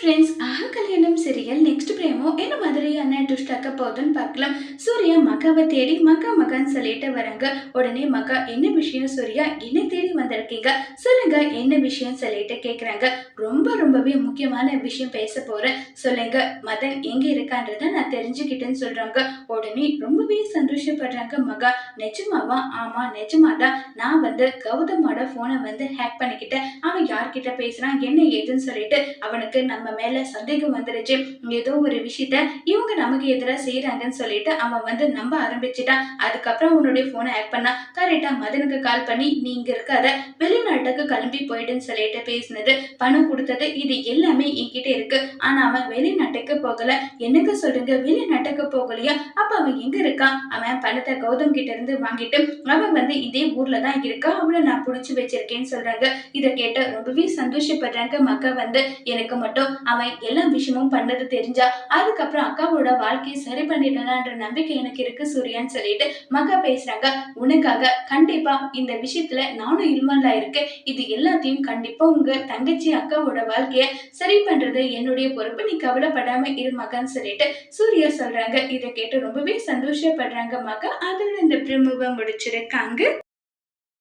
Friends ஆஹா கல்யாணம் serial next பிரேமோ என்ன மாதிரியான ட்விஸ்ட் ஆக்க போகுதுன்னு பார்க்கலாம். சூர்யா மகாவை தேடி மக்கா மகான்னு சொல்லிட்டு வராங்க. உடனே மக்கா என்ன விஷயம் சூர்யா? என்ன தேடி வந்திருக்கீங்க? சொல்லுங்க என்ன விஷயம் சொல்லிட்டு கேட்குறாங்க ரொம்ப ரொம்பவே முக்கியமான விஷயம் பேச போறேன். சொல்லுங்க மதன் எங்க இருக்கான்றத நான் தெரிஞ்சுக்கிட்டேன்னு சொல்றாங்க. உடனே ரொம்பவே சந்தோஷப்படுறாங்க மகா. நிஜமாவா? ஆமா நிஜமாதான். நான் வந்து கௌதமோட போனை வந்து ஹேக் பண்ணிக்கிட்டேன். அவன் யார்கிட்ட பேசுறான்? என்ன ஏதுன்னு சொல்லிட்டு அவனுக்கு நம்ம நம்ம மேல சந்தேகம் வந்துருச்சு ஏதோ ஒரு விஷயத்த இவங்க நமக்கு எதிராக செய்யறாங்கன்னு சொல்லிட்டு அவன் வந்து நம்ப ஆரம்பிச்சிட்டான் அதுக்கப்புறம் உன்னுடைய போனை ஆக்ட் பண்ணா கரெக்டா மதனுக்கு கால் பண்ணி நீ இங்க இருக்காத வெளிநாட்டுக்கு கிளம்பி போயிடுன்னு சொல்லிட்டு பேசினது பணம் கொடுத்தது இது எல்லாமே என்கிட்ட இருக்கு. ஆனா அவன் வெளிநாட்டுக்கு போகல. எனக்கு சொல்லுங்க வெளிநாட்டுக்கு போகலையா? அப்ப அவன் எங்க இருக்கான் அவன் பணத்தை கௌதம் கிட்ட இருந்து வாங்கிட்டு அவன் வந்து இதே ஊர்ல தான் இருக்கா? அவளை நான் புடிச்சு வச்சிருக்கேன்னு சொல்றாங்க. இதை கேட்டு ரொம்பவே சந்தோஷப்படுறாங்க. மக்கள் வந்து எனக்கு மட்டும் அவன் எல்லா விஷயமும் பண்ணது தெரிஞ்சா அதுக்கப்புறம் அக்காவோட வாழ்க்கையை சரி பண்ணிடலான்ற நம்பிக்கை எனக்கு இருக்கு சூர்யான்னு சொல்லிட்டு மகா பேசுறாங்க. உனக்காக கண்டிப்பா இந்த விஷயத்துல நானும் இன்வால்வ் ஆயிருக்கேன் இது எல்லாத்தையும் கண்டிப்பா உங்க தங்கச்சி அக்காவோட வாழ்க்கைய சரி பண்றது என்னுடைய பொறுப்பு. நீ கவலைப்படாம இரு மகான்னு சொல்லிட்டு சூர்யா சொல்றாங்க. இதை கேட்டு ரொம்பவே சந்தோஷப்படுறாங்க மகா. அதோட இந்த பிரமுகம் முடிச்சிருக்காங்க.